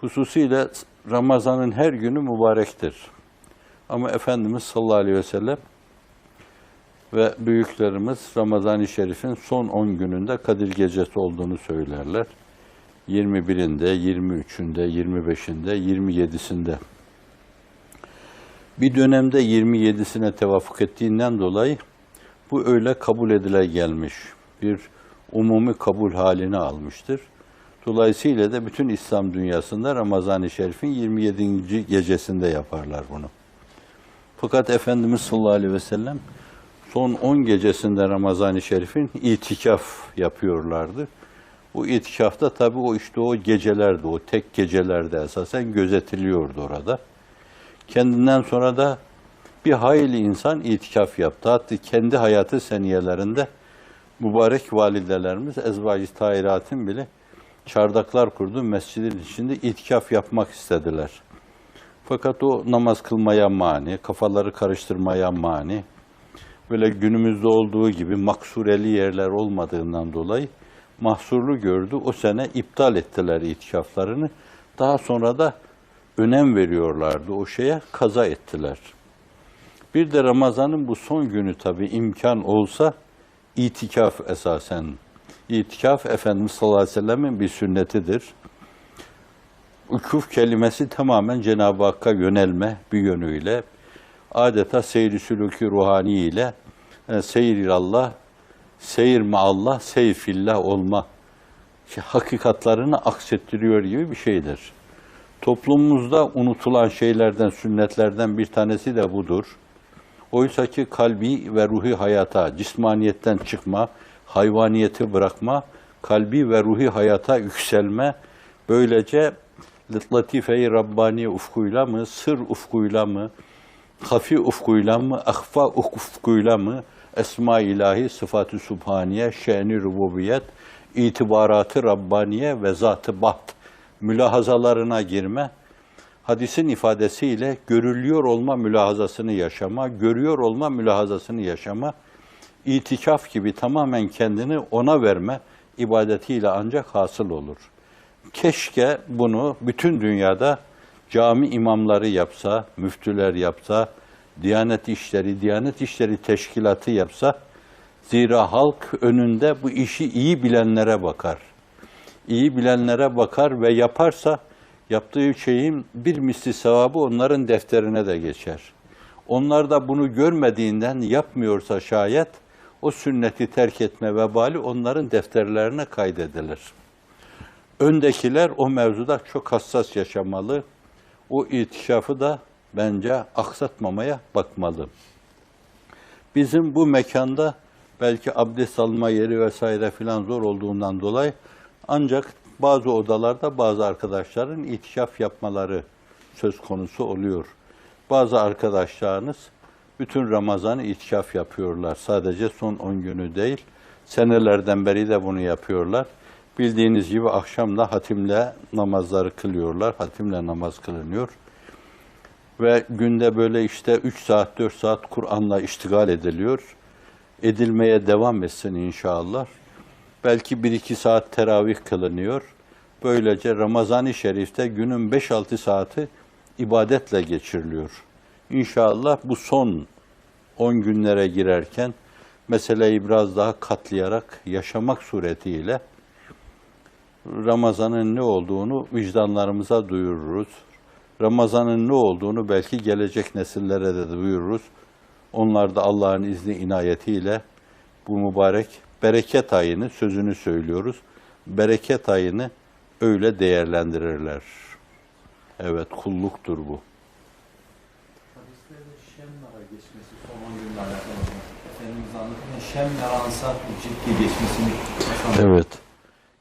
Hususiyle Ramazan'ın her günü mübarektir. Ama Efendimiz sallallahu aleyhi ve sellem ve büyüklerimiz Ramazan-ı Şerif'in son 10 gününde Kadir Gecesi olduğunu söylerler. 21'inde, 23'ünde, 25'inde, 27'sinde. Bir dönemde 27'sine tevafuk ettiğinden dolayı bu öyle kabul edile gelmiş. Bir umumi kabul halini almıştır. Dolayısıyla da bütün İslam dünyasında Ramazan-ı Şerif'in 27. gecesinde yaparlar bunu. Fakat Efendimiz sallallahu aleyhi ve sellem son 10 gecesinde Ramazan-ı Şerif'in itikaf yapıyorlardı. Bu itikafta tabii o işte o gecelerde, o tek gecelerde esasen gözetiliyordu orada. Kendinden sonra da bir hayli insan itikaf yaptı. Hatta kendi hayatı seniyelerinde mübarek validelerimiz Ezvac-ı Tahirat'ın bile çardaklar kurdu. Mescidin içinde itikaf yapmak istediler. Fakat o namaz kılmaya mani, kafaları karıştırmaya mani, böyle günümüzde olduğu gibi maksureli yerler olmadığından dolayı mahsurlu gördü. O sene iptal ettiler itikaflarını. Daha sonra da önem veriyorlardı o şeye, kaza ettiler. Bir de Ramazan'ın bu son günü tabii imkan olsa itikaf esasen. İtikaf Efendimiz sallallahu aleyhi ve sellemin bir sünnetidir. Ukuf kelimesi tamamen Cenab-ı Hakk'a yönelme bir yönüyle adeta seyri sülûkü ruhani ile e, seyir Allah, seyir Allah, seyfillah olma şey, hakikatlarını aksettiriyor gibi bir şeydir. Toplumumuzda unutulan şeylerden, sünnetlerden bir tanesi de budur. Oysa ki kalbi ve ruhi hayata, cismaniyetten çıkma, hayvaniyeti bırakma, kalbi ve ruhi hayata yükselme, böylece latife-i Rabbani ufkuyla mı, sır ufkuyla mı, hafi ufkuyla mı, ahfa ufkuyla mı, esma ilahi, sıfat-ı subhaniye, şe'ni rububiyet, itibaratı Rabbaniye ve zat-ı baht mülahazalarına girme, hadisin ifadesiyle görülüyor olma mülahazasını yaşama, görüyor olma mülahazasını yaşama, itikaf gibi tamamen kendini ona verme ibadetiyle ancak hasıl olur. Keşke bunu bütün dünyada cami imamları yapsa, müftüler yapsa, Diyanet İşleri, Diyanet İşleri Teşkilatı yapsa, zira halk önünde bu işi iyi bilenlere bakar. İyi bilenlere bakar ve yaparsa, yaptığı şeyin bir misli sevabı onların defterine de geçer. Onlar da bunu görmediğinden yapmıyorsa şayet, o sünneti terk etme vebali onların defterlerine kaydedilir. Öndekiler o mevzuda çok hassas yaşamalı. O itikafı da bence aksatmamaya bakmalı. Bizim bu mekanda belki abdest alma yeri vesaire filan zor olduğundan dolayı ancak bazı odalarda bazı arkadaşların itikaf yapmaları söz konusu oluyor. Bazı arkadaşlarınız bütün Ramazan'ı itikaf yapıyorlar. Sadece son 10 günü değil. Senelerden beri de bunu yapıyorlar. Bildiğiniz gibi akşamda hatimle namazları kılıyorlar. Hatimle namaz kılınıyor. Ve günde böyle işte 3 saat, 4 saat Kur'an'la iştigal ediliyor. Edilmeye devam etsin inşallah. Belki 1-2 saat teravih kılınıyor. Böylece Ramazan-ı Şerif'te günün 5-6 saati ibadetle geçiriliyor. İnşallah bu son 10 günlere girerken meseleyi biraz daha katlayarak yaşamak suretiyle Ramazan'ın ne olduğunu vicdanlarımıza duyururuz. Ramazan'ın ne olduğunu belki gelecek nesillere de duyururuz. Onlar da Allah'ın izni inayetiyle bu mübarek bereket ayını sözünü söylüyoruz. Bereket ayını öyle değerlendirirler. Evet kulluktur bu. Hadislerde Şemnar'a geçmesi son 10 günle alakalı olarak. Efendimiz Şemnar'a ansat ciddi geçmesini Evet.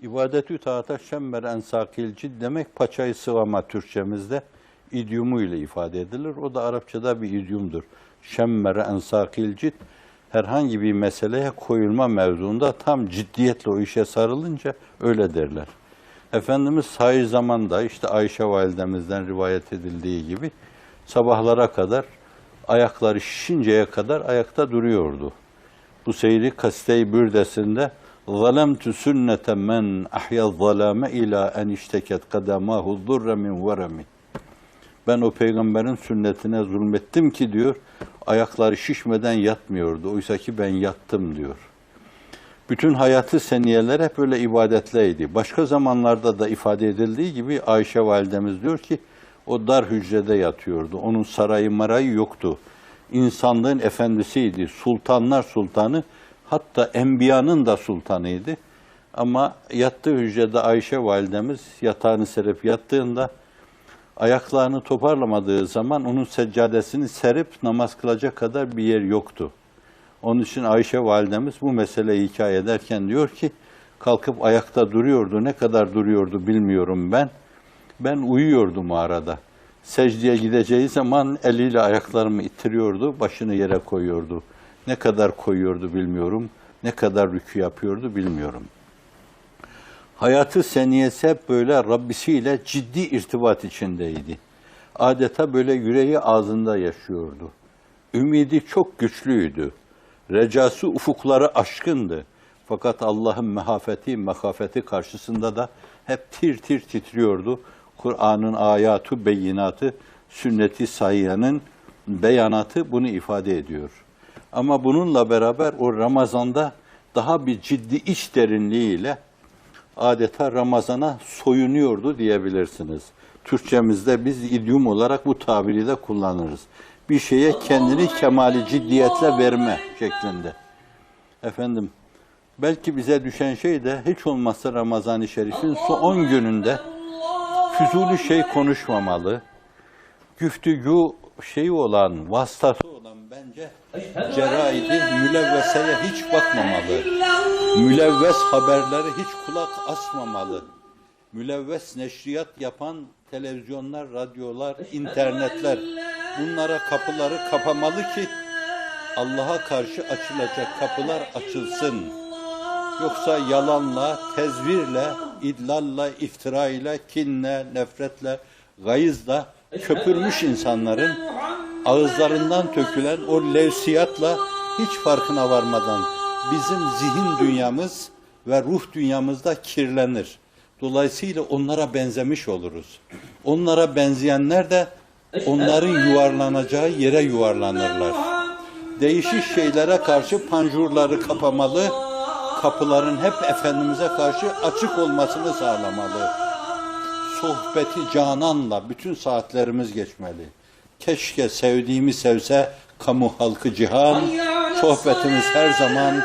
İbadetü taata şemmer ensakil cid demek paçayı sıvama Türkçemizde idiyomu ile ifade edilir. O da Arapçada bir idiomdur. Şemmer ensakil cid herhangi bir meseleye koyulma mevzuunda tam ciddiyetle o işe sarılınca öyle derler. Efendimiz sahih zamanda işte Ayşe validemizden rivayet edildiği gibi sabahlara kadar ayakları şişinceye kadar ayakta duruyordu. Bu seyri Kaside-i Bürdesinde zalemtu sünnete men ahya zalame ila en işteket kadamahu zurre min veremi. Ben o peygamberin sünnetine zulmettim ki diyor, ayakları şişmeden yatmıyordu. Oysa ki ben yattım diyor. Bütün hayatı seniyeler hep böyle ibadetleydi. Başka zamanlarda da ifade edildiği gibi Ayşe validemiz diyor ki o dar hücrede yatıyordu. Onun sarayı marayı yoktu. İnsanlığın efendisiydi. Sultanlar sultanı hatta enbiyanın da sultanıydı. Ama yattığı hücrede Ayşe validemiz yatağını serip yattığında ayaklarını toparlamadığı zaman onun seccadesini serip namaz kılacak kadar bir yer yoktu. Onun için Ayşe validemiz bu meseleyi hikaye ederken diyor ki kalkıp ayakta duruyordu. Ne kadar duruyordu bilmiyorum ben. Ben uyuyordum arada. Secdeye gideceği zaman eliyle ayaklarımı ittiriyordu, başını yere koyuyordu. Ne kadar koyuyordu bilmiyorum. Ne kadar rükû yapıyordu bilmiyorum. Hayatı seniyesi hep böyle Rabbisiyle ciddi irtibat içindeydi. Adeta böyle yüreği ağzında yaşıyordu. Ümidi çok güçlüydü. Recası ufukları aşkındı. Fakat Allah'ın mehafeti, mekafeti karşısında da hep tir tir titriyordu. Kur'an'ın ayatı, beyinatı, sünneti sayyanın beyanatı bunu ifade ediyor. Ama bununla beraber o Ramazan'da daha bir ciddi iç derinliğiyle adeta Ramazan'a soyunuyordu diyebilirsiniz. Türkçemizde biz idiom olarak bu tabiri de kullanırız. Bir şeye kendini kemali ciddiyetle verme şeklinde. Efendim, belki bize düşen şey de hiç olmazsa Ramazan-ı Şerif'in son 10 gününde füzuli şey konuşmamalı. Güftügü şeyi olan, vasıtası olan bence ceraidi mülevveseye hiç bakmamalı. Mülevves haberleri hiç kulak asmamalı. Mülevves neşriyat yapan televizyonlar, radyolar, internetler bunlara kapıları kapamalı ki Allah'a karşı açılacak kapılar açılsın. Yoksa yalanla, tezvirle, idlalla, iftirayla, kinle, nefretle, gayızla köpürmüş insanların ağızlarından tökülen o levsiyatla hiç farkına varmadan bizim zihin dünyamız ve ruh dünyamızda kirlenir. Dolayısıyla onlara benzemiş oluruz. Onlara benzeyenler de onların yuvarlanacağı yere yuvarlanırlar. Değişik şeylere karşı panjurları kapamalı, kapıların hep Efendimiz'e karşı açık olmasını sağlamalı. Sohbeti cananla bütün saatlerimiz geçmeli. Keşke sevdiğimi sevse kamu halkı cihan, sohbetimiz her zaman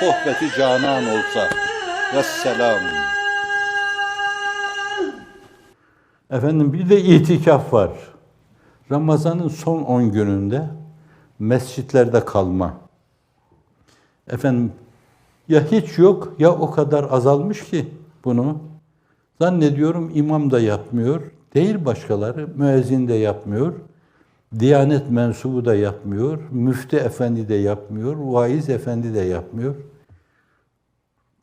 sohbeti canan olsa. Vesselam. Efendim bir de itikaf var. Ramazan'ın son 10 gününde mescitlerde kalma. Efendim ya hiç yok ya o kadar azalmış ki bunu. Zannediyorum imam da yapmıyor. Değil başkaları. Müezzin de yapmıyor. Diyanet mensubu da yapmıyor. Müftü efendi de yapmıyor. Vaiz efendi de yapmıyor.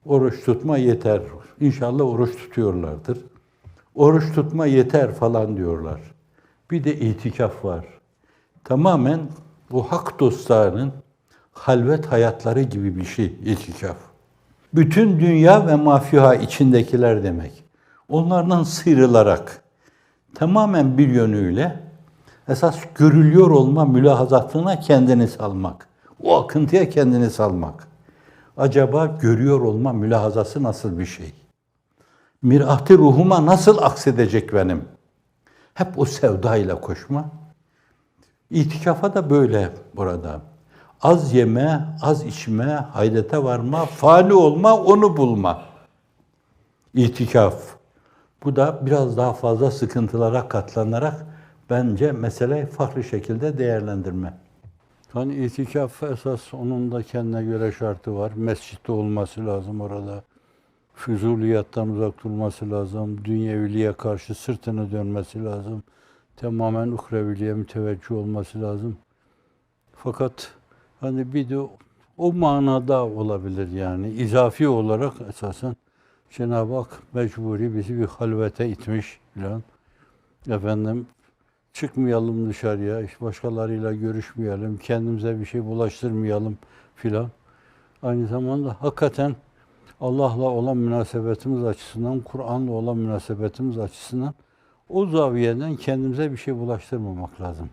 Oruç tutma yeter. İnşallah oruç tutuyorlardır. Oruç tutma yeter falan diyorlar. Bir de itikaf var. Tamamen bu hak dostlarının halvet hayatları gibi bir şey itikaf. Bütün dünya ve mafiha içindekiler demek. Onlardan sıyrılarak tamamen bir yönüyle esas görülüyor olma mülahazatına kendini salmak. O akıntıya kendini salmak. Acaba görüyor olma mülahazası nasıl bir şey? Mirahti ruhuma nasıl aksedecek benim? Hep o sevdayla koşma. İtikafa da böyle burada. Az yeme, az içme, hayrete varma, fali olma, onu bulma. İtikaf. Bu da biraz daha fazla sıkıntılara katlanarak bence meseleyi farklı şekilde değerlendirme. Hani itikaf esas onun da kendine göre şartı var. Mescitte olması lazım orada. Füzuliyattan uzak durması lazım. Dünyeviliğe karşı sırtını dönmesi lazım. Tamamen uhreviliğe müteveccih olması lazım. Fakat hani bir de o manada olabilir yani. izafi olarak esasen Cenab-ı Hak mecburi bizi bir halvete itmiş filan. Efendim çıkmayalım dışarıya, işte başkalarıyla görüşmeyelim, kendimize bir şey bulaştırmayalım filan. Aynı zamanda hakikaten Allah'la olan münasebetimiz açısından, Kur'an'la olan münasebetimiz açısından o zaviyeden kendimize bir şey bulaştırmamak lazım.